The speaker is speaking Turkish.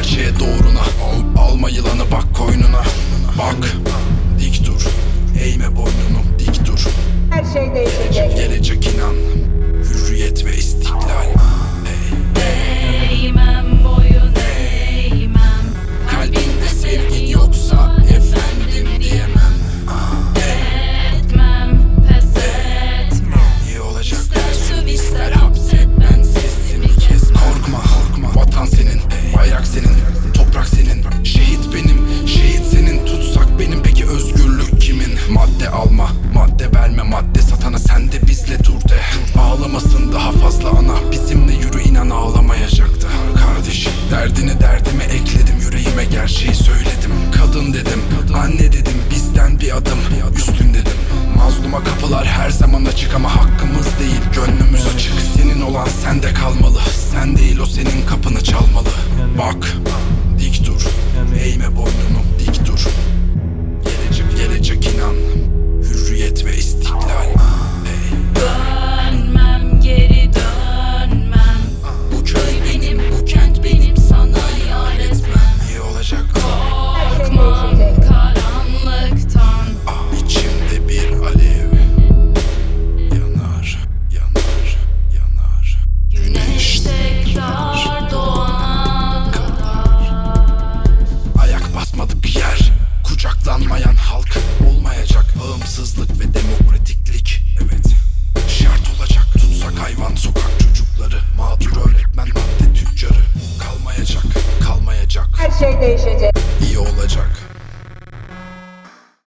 gerçeğe doğruna. Al, Alma yılanı bak koynuna. Bak. sana sen de bizle dur de. Ağlamasın daha fazla ana. Bizimle yürü inan ağlamayacaktı Kardeşim derdini derdime ekledim. Yüreğime gerçeği söyledim. Kadın dedim, anne dedim. Bizden bir adım, üstün dedim. Mazluma kapılar her zaman açık ama hakkımız değil. Gönlümüz açık. Senin olan sende kalmalı. Sen değil o senin kapını çalmalı. Bak Her şey değişecek. İyi olacak.